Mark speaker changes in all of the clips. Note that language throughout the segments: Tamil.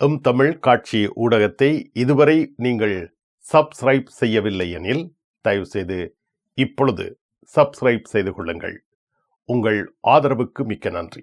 Speaker 1: எம் தமிழ் காட்சி ஊடகத்தை இதுவரை நீங்கள் சப்ஸ்கிரைப் செய்யவில்லை எனில் தயவுசெய்து இப்பொழுது சப்ஸ்கிரைப் செய்து கொள்ளுங்கள். உங்கள் ஆதரவுக்கு மிக்க நன்றி.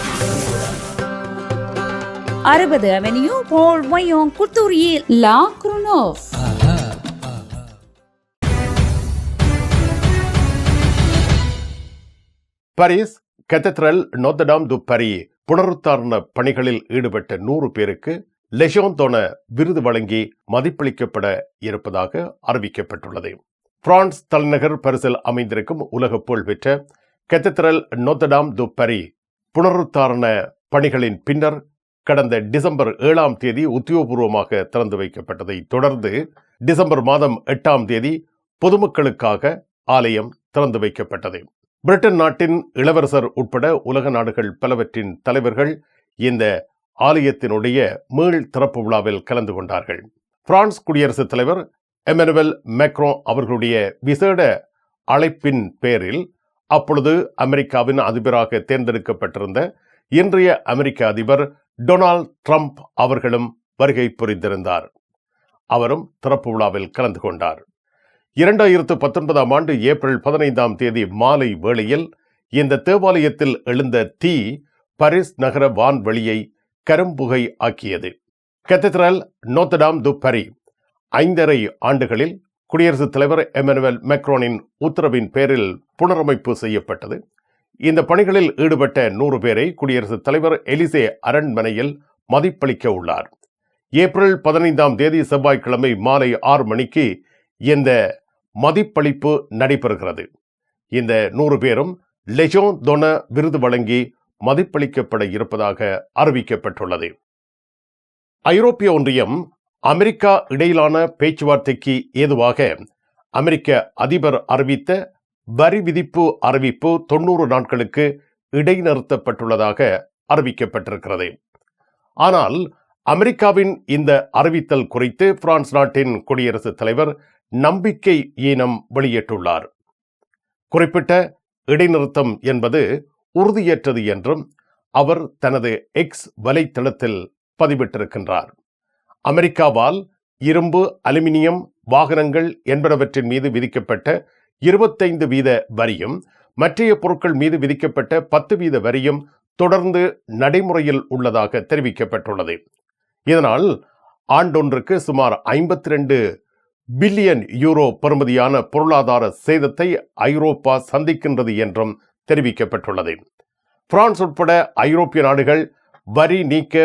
Speaker 2: அறுபது அவென்யூ போல் வயோங் குத்தூரியில் லா குருனோவ்.
Speaker 1: பாரிஸ் கெத்தத்ரல் நோத்தடாம் து பரி புனருத்தாரண பணிகளில் ஈடுபட்ட நூறு பேருக்கு லெஷோன் தோன விருது வழங்கி மதிப்பளிக்கப்பட இருப்பதாக அறிவிக்கப்பட்டுள்ளது. பிரான்ஸ் தலைநகர் பரிசில் அமைந்திருக்கும் உலக புகழ்பெற்ற கெத்தத்ரல் நோத்தடாம் து பரி புனருத்தாரண பணிகளின் பின்னர் கடந்த டிசம்பர் ஏழாம் தேதி உத்தியோகபூர்வமாக திறந்து வைக்கப்பட்டதை தொடர்ந்து டிசம்பர் மாதம் எட்டாம் தேதி பொதுமக்களுக்காக ஆலயம் திறந்து வைக்கப்பட்டது. பிரிட்டன் நாட்டின் இளவரசர் உட்பட உலக நாடுகள் பலவற்றின் தலைவர்கள் இந்த ஆலயத்தினுடைய மீள் திறப்பு விழாவில் கலந்து கொண்டார்கள். பிரான்ஸ் குடியரசுத் தலைவர் எமனுவல் மேக்ரோ அவர்களுடைய விசேட அழைப்பின் பேரில் அப்பொழுது அமெரிக்காவின் அதிபராக தேர்ந்தெடுக்கப்பட்டிருந்த இன்றைய அமெரிக்க அதிபர் டொனால்ட் ட்ரம்ப் அவர்களும் வருகை புரிந்திருந்தார். அவரும் திறப்பு விழாவில் கலந்து கொண்டார். இரண்டாயிரத்து பத்தொன்பதாம் ஆண்டு ஏப்ரல் பதினைந்தாம் தேதி மாலை வேளையில் இந்த தேவாலயத்தில் எழுந்த தீ பரிஸ் நகர வான்வெளியை கரும்புகை ஆக்கியது. கெத்தத்ரல் நோத்தடாம் து பரி ஐந்தரை ஆண்டுகளில் குடியரசுத் தலைவர் எமனுவல் மெக்ரோனின் உத்தரவின் பேரில் புனரமைப்பு செய்யப்பட்டது. இந்த பணிகளில் ஈடுபட்ட நூறு பேரை குடியரசுத் தலைவர் எலிசே அரண்மனையில் மதிப்பளிக்க உள்ளார். ஏப்ரல் பதினைந்தாம் தேதி செவ்வாய்க்கிழமை மாலை ஆறு மணிக்கு இந்த மதிப்பளிப்பு நடைபெறுகிறது. இந்த நூறு பேரும் லெஜோன் தொன விருது வழங்கி மதிப்பளிக்கப்பட இருப்பதாக அறிவிக்கப்பட்டுள்ளது. ஐரோப்பிய ஒன்றியம் அமெரிக்கா இடையிலான பேச்சுவார்த்தைக்கு ஏதுவாக அமெரிக்க அதிபர் அறிவித்த வரி விதிப்பு அறிவிப்பு தொண்ணூறு நாட்களுக்கு இடைநிறுத்தப்பட்டுள்ளதாக அறிவிக்கப்பட்டிருக்கிறது. ஆனால் அமெரிக்காவின் இந்த அறிவித்தல் குறித்து பிரான்ஸ் நாட்டின் குடியரசுத் தலைவர் நம்பிக்கை ஈனம் வெளியிட்டுள்ளார். குறிப்பிட்ட இடைநிறுத்தம் என்பது உறுதியற்றது என்றும் அவர் தனது எக்ஸ் வலைத்தளத்தில் பதிவிட்டிருக்கின்றார். அமெரிக்காவால் இரும்பு அலுமினியம் வாகனங்கள் என்பனவற்றின் மீது விதிக்கப்பட்ட இருபத்தைந்து வீத வரியும் மற்றைய பொருட்கள் மீது விதிக்கப்பட்ட பத்து வீத வரியும் தொடர்ந்து நடைமுறையில் உள்ளதாக தெரிவிக்கப்பட்டுள்ளது. இதனால் ஆண்டொன்றுக்கு சுமார் ஐம்பத்தி ரெண்டு பில்லியன் யூரோ பெறுமதியான பொருளாதார சேதத்தை ஐரோப்பா சந்திக்கின்றது என்றும் தெரிவிக்கப்பட்டுள்ளது. பிரான்ஸ் உட்பட ஐரோப்பிய நாடுகள் வரி நீக்க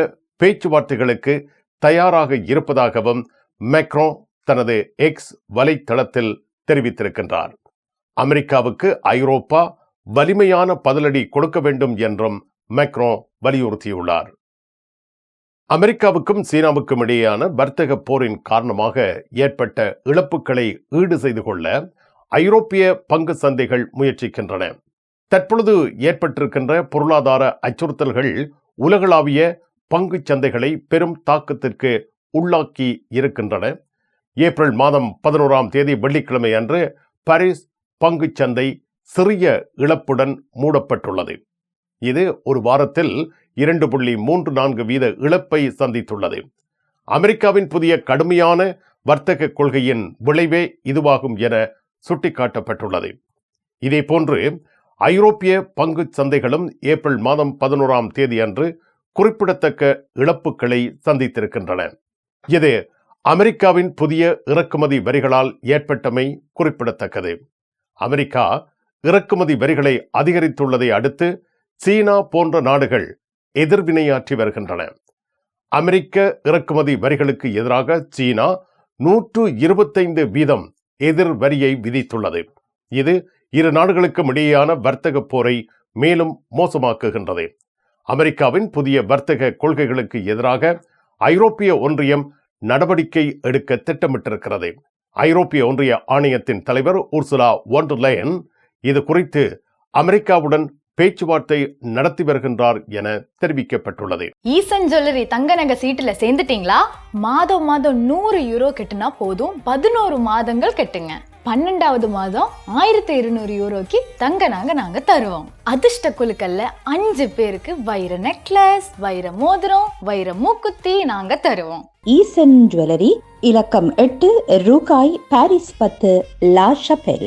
Speaker 1: பேச்சுவார்த்தைகளுக்கு தயாராக இருப்பதாகவும் மெக்ரோ தனது எக்ஸ் வலைத்தளத்தில் தெரிவித்திருக்கின்றார். அமெரிக்காவுக்கு ஐரோப்பா வலிமையான பதிலடி கொடுக்க வேண்டும் என்றும் மெக்ரோ வலியுறுத்தியுள்ளார். அமெரிக்காவுக்கும் சீனாவுக்கும் இடையேயான வர்த்தக போரின் காரணமாக ஏற்பட்ட இழப்புகளை ஈடு செய்து கொள்ள ஐரோப்பிய பங்கு சந்தைகள் முயற்சிக்கின்றன. தற்பொழுது ஏற்பட்டிருக்கின்ற பொருளாதார அச்சுறுத்தல்கள் உலகளாவிய பங்கு சந்தைகளை பெரும் தாக்கத்திற்கு உள்ளாக்கி இருக்கின்றன. ஏப்ரல் மாதம் பதினோராம் தேதி வெள்ளிக்கிழமை அன்று பாரிஸ் சந்தை சிறிய இழப்புடன் மூடப்பட்டுள்ளது. இது ஒரு வாரத்தில் இரண்டு புள்ளி மூன்று நான்கு வீத இழப்பை சந்தித்துள்ளது. அமெரிக்காவின் புதிய கடுமையான வர்த்தக கொள்கையின் விளைவே இதுவாகும் என சுட்டிக்காட்டப்பட்டுள்ளது. இதேபோன்று ஐரோப்பிய பங்கு சந்தைகளும் ஏப்ரல் மாதம் பதினோராம் தேதி அன்று குறிப்பிடத்தக்க இழப்புகளை சந்தித்திருக்கின்றன. இது அமெரிக்காவின் புதிய இறக்குமதி வரிகளால் ஏற்பட்டமை குறிப்பிடத்தக்கது. அமெரிக்கா இறக்குமதி வரிகளை அதிகரித்துள்ளதை அடுத்து சீனா போன்ற நாடுகள் எதிர்வினையாற்றி வருகின்றன. அமெரிக்க இறக்குமதி வரிகளுக்கு எதிராக சீனா நூற்று இருபத்தைந்து வீதம் எதிர் வரியை விதித்துள்ளது. இது இரு நாடுகளுக்கும் இடையேயான வர்த்தக போரை மேலும் மோசமாக்குகின்றது. அமெரிக்காவின் புதிய வர்த்தக கொள்கைகளுக்கு எதிராக ஐரோப்பிய ஒன்றியம் நடவடிக்கை எடுக்க திட்டமிட்டிருக்கிறது. ஐரோப்பிய ஒன்றிய ஆணையத்தின் தலைவர் உர்சுலா ஒன்டர்லைன் இது குறித்து அமெரிக்காவுடன் பேச்சுவார்த்தை நடத்தி வருகின்றார் என தெரிவிக்கப்பட்டுள்ளது.
Speaker 3: ஈசன் ஜுவல்லரி தங்க நகை சீட்டுல சேர்ந்துட்டீங்களா? மாதம் மாதம் நூறு யூரோ கட்டுனா போதும். பதினோரு மாதங்கள் கட்டுங்க. பன்னெண்டாவது மாதம் ஆயிரத்தி இருநூறு யூரோக்கு தங்க நாங்க நாங்க தருவோம். அதிர்ஷ்ட குழுக்கள்ல அஞ்சு பேருக்கு வைர நெக்லஸ் வைர மோதிரம் வைர மூக்குத்தி நாங்க தருவோம்.
Speaker 4: ஈசன் ஜுவல்லரி இலக்கம் எட்டு ரூகாய் பாரிஸ் பத்து லா ஷபெல்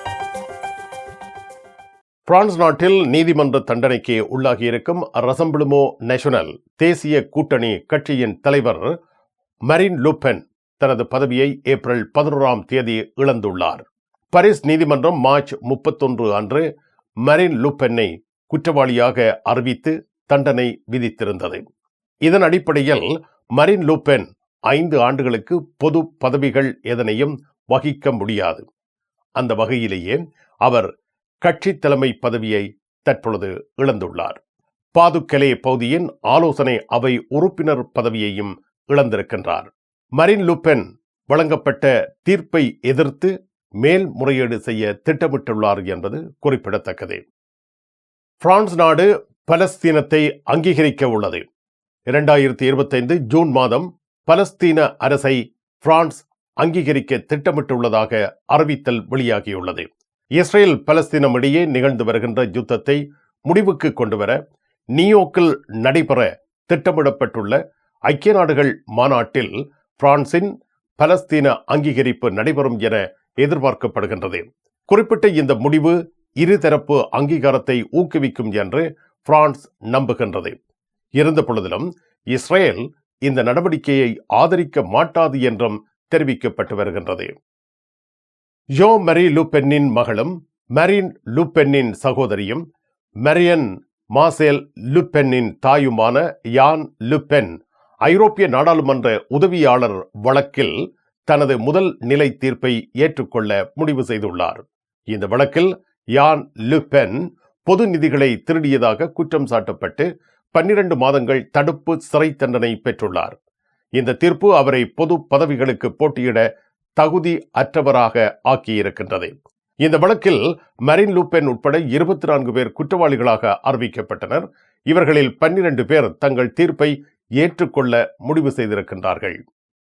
Speaker 1: பிரான்ஸ் நாட்டில் நீதிமன்ற தண்டனைக்கு உள்ளாகியிருக்கும் ரசம்பிளுமோ நேஷனல் தேசிய கூட்டணி கட்சியின் தலைவர் மரின் லுப்பென் தனது பதவியை ஏப்ரல் பதினோராம் தேதி இழந்துள்ளார். பாரிஸ் நீதிமன்றம் மார்ச் முப்பத்தொன்று அன்று மரின் லுப்பென்னை குற்றவாளியாக அறிவித்து தண்டனை விதித்திருந்தது. இதன் அடிப்படையில் மரின் லுப்பென் ஐந்து ஆண்டுகளுக்கு பொது பதவிகள் எதனையும் வகிக்க முடியாது. அந்த வகையிலேயே அவர் கட்சி தலைமை பதவியை தற்பொழுது இழந்துள்ளார். பாதுக்கலே பகுதியின் ஆலோசனை அவை உறுப்பினர் பதவியையும் இழந்திருக்கின்றார். மரின் லுப்பென் வழங்கப்பட்ட தீர்ப்பை எதிர்த்து மேல்முறையீடு செய்ய திட்டமிட்டுள்ளார் என்பது குறிப்பிடத்தக்கது. பிரான்ஸ் நாடு பலஸ்தீனத்தை அங்கீகரிக்க உள்ளது. இரண்டாயிரத்தி இருபத்தைந்து ஜூன் மாதம் பலஸ்தீன அரசை பிரான்ஸ் அங்கீகரிக்க திட்டமிட்டுள்ளதாக அறிவித்தல் வெளியாகியுள்ளது. இஸ்ரேல் பலஸ்தீனம் இடையே நிகழ்ந்து வருகின்ற யுத்தத்தை முடிவுக்கு கொண்டுவர நியூயோர்க்கில் நடைபெற திட்டமிடப்பட்டுள்ள ஐக்கிய நாடுகள் மாநாட்டில் பிரான்சின் பலஸ்தீன அங்கீகரிப்பு நடைபெறும் என எதிர்பார்க்கப்படுகின்றது. குறிப்பிட்ட இந்த முடிவு இருதரப்பு அங்கீகாரத்தை ஊக்குவிக்கும் என்று பிரான்ஸ் நம்புகின்றது. இருந்த பொழுதிலும் இஸ்ரேல் இந்த நடவடிக்கையை ஆதரிக்க மாட்டாது என்றும் தெரிவிக்கப்பட்டு வருகின்றது. ஜோ மரி லுபென்னின் மகளும் மரின் லூபென்னின் சகோதரியும் மரியன் மாசேல் லுபென்னின் தாயுமான யான் லுபென் ஐரோப்பிய நாடாளுமன்ற உதவியாளர் வழக்கில் தனது முதல் நிலை தீர்ப்பை ஏற்றுக்கொள்ள முடிவு செய்துள்ளார். இந்த வழக்கில் யான் லுபென் பொது நிதிகளை திருடியதாக குற்றம் சாட்டப்பட்டு பன்னிரண்டு மாதங்கள் தடுப்பு சிறை தண்டனை பெற்றுள்ளார். இந்த தீர்ப்பு அவரை பொது பதவிகளுக்கு போட்டியிட தகுதி அற்றவராக ஆக்கியிருக்கின்றது. இந்த வழக்கில் மரின் லூபென் உட்பட இருபத்தி நான்கு பேர் குற்றவாளிகளாக அறிவிக்கப்பட்டனர். இவர்களில் பன்னிரண்டு பேர் தங்கள் தீர்ப்பை ஏற்றுக்கொள்ள முடிவு செய்திருக்கின்றார்கள்.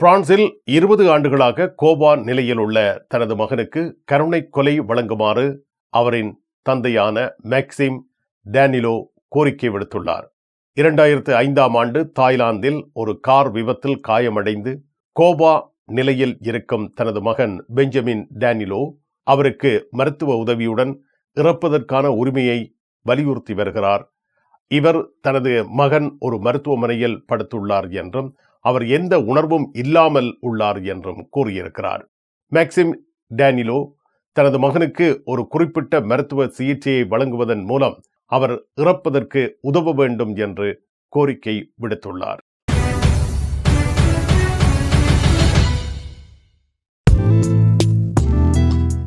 Speaker 1: பிரான்சில் இருபது ஆண்டுகளாக கோபா நிலையில் உள்ள தனது மகனுக்கு கருணை கொலை வழங்குமாறு அவரின் தந்தையான மேக்சிம் டேனிலோ கோரிக்கை விடுத்துள்ளார். இரண்டாயிரத்து ஐந்தாம் ஆண்டு தாய்லாந்தில் ஒரு கார் விபத்தில் காயமடைந்து கோபா நிலையில் இருக்கும் தனது மகன் பெஞ்சமின் டேனிலோ அவருக்கு மருத்துவ உதவியுடன் இறப்பதற்கான உரிமையை வலியுறுத்தி வருகிறார். இவர் தனது மகன் ஒரு மருத்துவமனையில் படுத்துள்ளார் என்றும் அவர் எந்த உணர்வும் இல்லாமல் உள்ளார் என்றும் கூறியிருக்கிறார். மேக்சிம் டேனிலோ தனது மகனுக்கு ஒரு குறிப்பிட்ட மருத்துவ சிகிச்சையை வழங்குவதன் மூலம் அவர் இறப்பதற்கு உதவ வேண்டும் என்று கோரிக்கை விடுத்துள்ளார்.